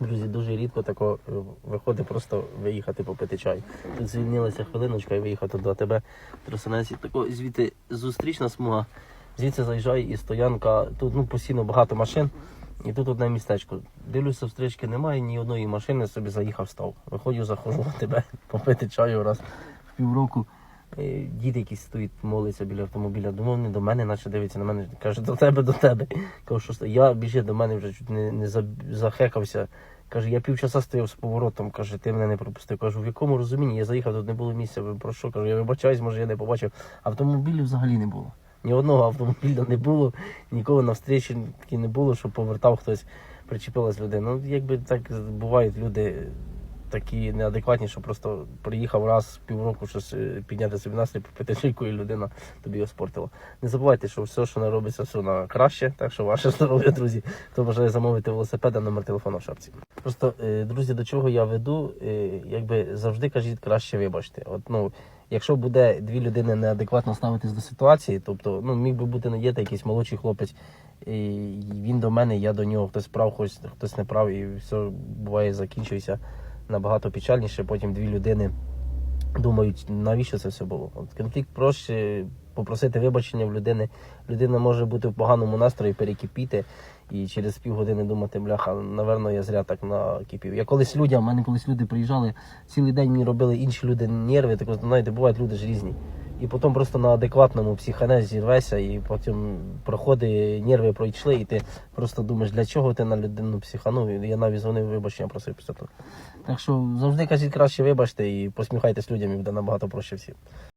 Друзі, дуже рідко тако е, виходить просто виїхати попити чай. Тут звільнилася хвилиночка і виїхати до тебе. Тросинець. Тако звідти зустрічна смуга. Звідси заїжджає і стоянка. Тут ну, постійно багато машин. І тут одне містечко. Дивлюся, встрічки немає, ні одної машини собі заїхав, став. Виходжу, заходжу до тебе попити чаю раз в півроку. Е, Дід якийсь стоїть, молиться біля автомобіля. Думав, не до мене, наче дивиться на мене. Каже, до тебе, до тебе. Кажу, що я біжи до мене вже чуть не, не захекався. Каже, я півчаса стояв з поворотом, каже, ти мене не пропустив. Кажу, в якому розумінні я заїхав, тут не було місця. Про що? Кажу, я вибачаюсь, може я не побачив. Автомобілів взагалі не було. Ні одного автомобіля не було, нікого на встрічі таки не було, щоб повертав хтось, причепилась людина. Ну, якби так бувають люди такі неадекватні, що просто приїхав раз півроку щось е, підняти собі настрій, попити чайку, і людина тобі його спортила. Не забувайте, що все, що не робиться, все на краще. Так що ваше здоров'я, друзі. Хто бажає замовити велосипеда, номер телефону в шапці. Просто, е, друзі, до чого я веду, е, якби завжди кажіть краще вибачте. От, ну, Якщо буде дві людини неадекватно ставитись до ситуації, тобто ну міг би бути надіти якийсь молодший хлопець, і він до мене, я до нього, хтось прав, хтось, хтось не прав, і все буває закінчується набагато печальніше. Потім дві людини думають, навіщо це все було. От конфлікт проще попросити вибачення в людини. Людина може бути в поганому настрої, перекипіти. І через півгодини думати, бляха, наверно, я зря так накипів. Я колись людям, в мене колись люди приїжджали, цілий день мені робили інші люди нерви, так знаєте, бувають люди ж різні. І потім просто на адекватному психонезі зірвешся, і потім проходи, нерви пройшли, і ти просто думаєш, для чого ти на людину психанув. Я навіть дзвонив вибачення просив після того. Так що завжди кажіть краще вибачте і посміхайтесь людям, і буде набагато проще всім.